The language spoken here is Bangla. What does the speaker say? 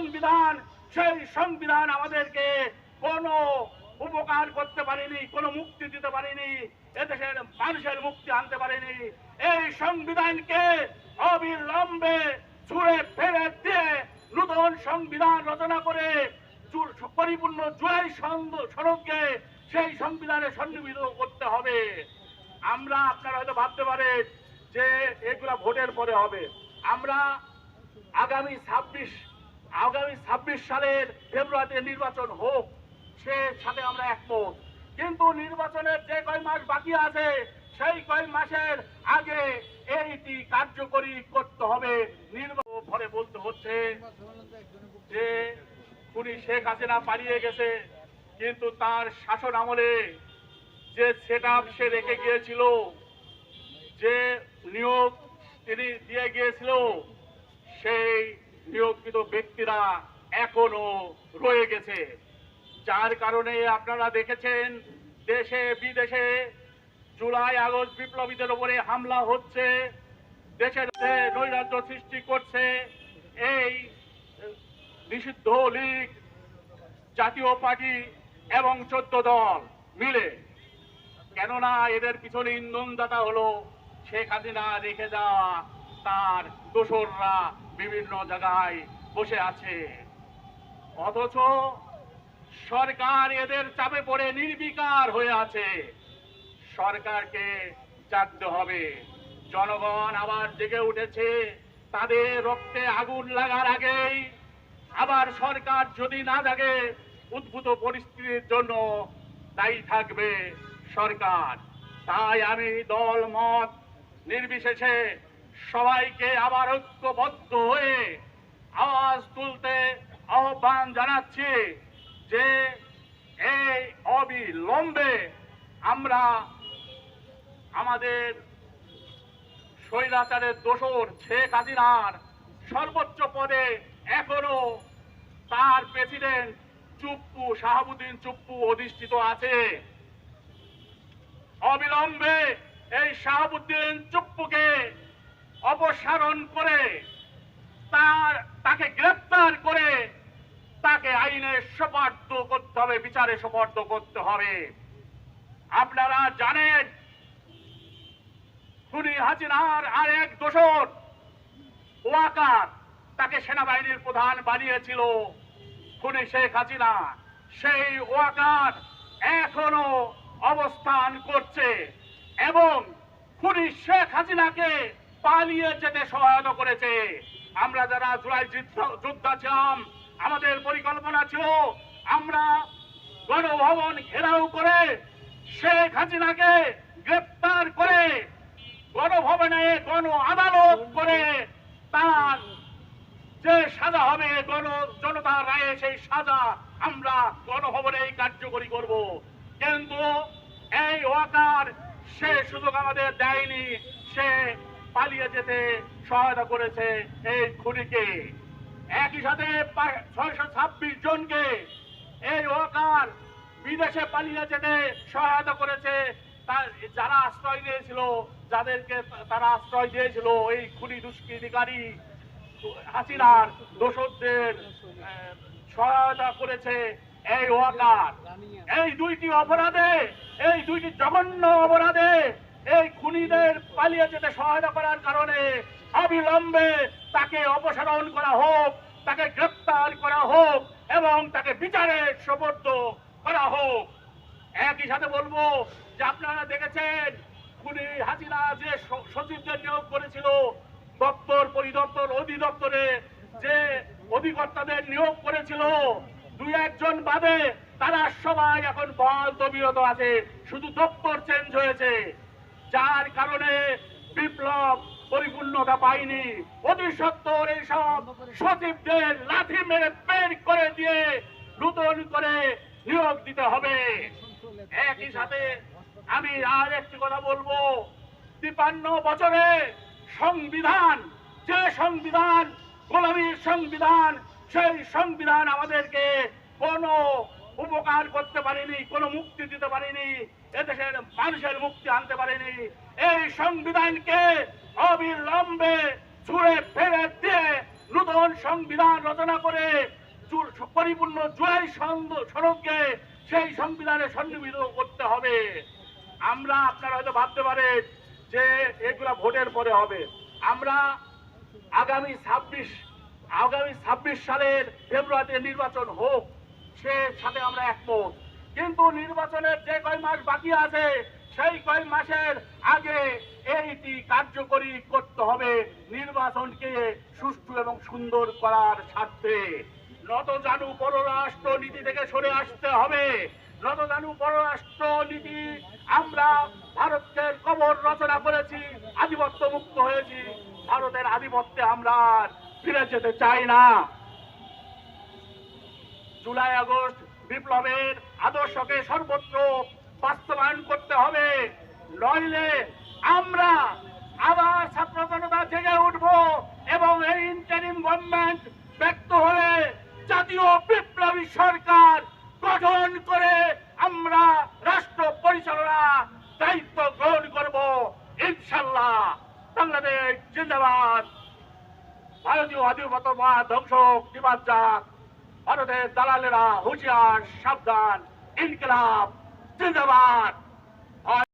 সংবিধান, সেই সংবিধান আমাদেরকে কোনো উপকার করতে পারেনি, কোনো মুক্তি দিতে পারেনি, এদেশের মানুষের মুক্তি আনতে পারেনি। এই সংবিধানকে অবিলম্বে ছুঁড়ে ফেলে দিয়ে নূতন সংবিধান রচনা করে পরিপূর্ণ জুলাই সনদকে সেই সংবিধানে সন্নিবেশ করতে হবে। আমরা, আপনারা হয়তো ভাবতে পারেন যে এগুলা ভোটের পরে হবে। আমরা আগামী ছাব্বিশ আগামী ছাব্বিশ সালের ফেব্রুয়ারিতে নির্বাচন হোক, সে সাথে আমরা একমত। কিন্তু নির্বাচনের যে কয় মাস বাকি আছে, সেই কয় মাসের আগে এইটি কার্যকরী করতে হবে। নির্বাচন ভরে বলতে হচ্ছে যে উনি শেখ হাসিনা পালিয়ে গেছে, কিন্তু তার শাসন আমলে যে সেট সে রেখে গিয়েছিল, যে নিয়োগ তিনি দিয়ে গিয়েছিল, সেই নিয়োগকৃত ব্যক্তিরা এখনও রয়ে গেছে। যার কারণে আপনারা দেখেছেন, দেশে বিদেশে জুলাই, আগস্ট বিপ্লবীদের উপরে হামলা হচ্ছে। দেশের নৈরাজ্য সৃষ্টি করছে। এই নিষিদ্ধ লীগ, জাতীয় পার্টি এবং চোদ্দ দল মিলে। কেননা এদের পিছনে ইন্ধনদাতা হলো শেখ হাসিনা রেখে যাওয়া তার দোসররা বিভিন্ন জায়গায় বসে আছে। অথচ সরকার এদের চাপে পড়ে, নির্বিকার হয়ে আছে। সরকারকে জাগতে হবে। জনগণ আবার জেগে উঠেছে, তাদের রক্তে আগুন লাগার আগেই। আবার সরকার যদি না জাগে, উদ্ভূত পরিস্থিতির জন্য দায়ী থাকবে সরকার। তাই আমি দল মত নির্বিশেষে সবাইকে আবার ঐক্যবদ্ধ হয়ে আওয়াজ তুলতে আহ্বান জানাচ্ছি যে এই অবিলম্বে আমরা আমাদের স্বৈরাচারের দোসর শেখ হাসিনার সর্বোচ্চ পদে এখনও তার প্রেসিডেন্ট চুপ্পু শাহাবুদ্দিন চুপ্পু অধিষ্ঠিত আছে। অবিলম্বে এই শাহাবুদ্দিন চুপ্পুকে অপসারণ করে তার, তাকে গ্রেপ্তার করে তাকে আইনে সোপার্দ করতে হবে, বিচারে সোপার্দ করতে হবে। আপনারা জানেন, খুনি হাসিনার আরেক দোষর, ওয়াকার, তাকে সেনাবাহিনীর প্রধান বানিয়েছিল খুনি শেখ হাসিনা। সেই ওয়াকার এখনও অবস্থান করছে এবং খুনি শেখ হাসিনাকে পালিয়ে যেতে সহায়তা করেছে। আমরা যারা জুলাই যুদ্ধ- ছিলাম, আমাদের পরিকল্পনা ছিল, আমরা গণভবন ঘেরাও করে শেখ হাসিনাকে গ্রেপ্তার করে গণভবনে গণ আদালত করে তার যে সাজা হবে, গণ জনতার রায়ে সেই সাজা আমরা গণভবনে কার্যকরী করব। কিন্তু এই ওয়াকার সে সুযোগ আমাদের দেয়নি, সে পালিয়ে যেতে সহায়তা করেছে এই খুনিকে। একই সাথে ছয়শো ছাব্বিশ জনকে এই ওয়াকার বিদেশে পালিয়ে যেতে সহায়তা করেছে। যারা আশ্রয় দিয়েছিল যাদেরকে তারা আশ্রয় দিয়েছিল এই খুনি দুষ্কৃতিকারী হাসিনার দোষকদের আহ, সহায়তা করেছে এই ওয়াকার। এই দুইটি অপরাধে এই দুইটি জঘন্য অপরাধে এই খুনিদের পালিয়ে যেতে সহায়তা করার কারণে অবিলম্বে তাকে অপসারণ করা হোক, তাকে গ্রেপ্তার করা হোক এবং তাকে বিচারে সোপর্দ করা হোক। একই সাথে বলব যে আপনারা দেখেছেন, খুনি হাসিনা যে সচিবদের নিয়োগ করেছিল, দপ্তর পরিদপ্তর অধিদপ্তরে যে অধিকর্তাদের নিয়োগ করেছিল, দুই একজন বাদে তারা সবাই এখন বল তবিরত আছে, শুধু দপ্তর চেঞ্জ হয়েছে। যার কারণে বিপ্লব পরিপূর্ণতা পায়নি। অতি সত্তর এইসব সচিবদের লাথি মেরে বের করে দিয়ে নতুন করে নিয়োগ দিতে হবে। একই সাথে আমি আর একটি কথা বলব। তিপান্ন বছরে সংবিধান, যে সংবিধান, গোলামীর সংবিধান, সেই সংবিধান আমাদেরকে কোনো উপকার করতে পারিনি, কোনো মুক্তি দিতে পারেনি, এদেশের মানুষের মুক্তি আনতে পারেনি। এই সংবিধানকে অবিলম্বে ছুঁড়ে ফেলে দিয়ে নূতন সংবিধান রচনা করে পরিপূর্ণ সন্দ- সনদকে সেই সংবিধানে সন্নিবেশ করতে হবে। আমরা, আপনারা হয়তো ভাবতে পারেন যে এগুলা ভোটের পরে হবে। আমরা আগামী ছাব্বিশ আগামী ছাব্বিশ সালের ফেব্রুয়ারিতে নির্বাচন হোক সে সাথে আমরা একমত। কিন্তু নির্বাচনের যে কয় মাস বাকি আছে, সেই কয় মাসের আগে এইটি কার্যকরী করতে হবে নির্বাচনকে সুষ্ঠু এবং সুন্দর করার স্বার্থে। নতজানু পররাষ্ট্র নীতি থেকে সরে আসতে হবে। নতজানু পররাষ্ট্র নীতি আমরা ভারতের কবর রচনা করেছি আধিপত্য মুক্ত হয়েছি। ভারতের আধিপত্যে আমরা ফিরে যেতে চাই না। জুলাই, আগস্ট বিপ্লবের আদর্শকে সর্বত্র বাস্তবায়ন করতে হবে। নইলে আমরা আবার ছাত্র জনতা জেগে উঠব এবং এই ইন্টারিম গভর্নমেন্ট ব্যক্ত হলে জাতীয় বিপ্লবী সরকার গঠন করে আমরা রাষ্ট্র পরিচালনা দায়িত্ব গ্রহণ করব। ইনশাল্লাহ বাংলাদেশ জিন্দাবাদ। ভারতীয় আধিপত্যবাদ ধ্বংস নিবাদ যাক। ভারতের দালালেরা হুঁশিয়ার সাবধান ইনকলাব জিন্দাবাদ।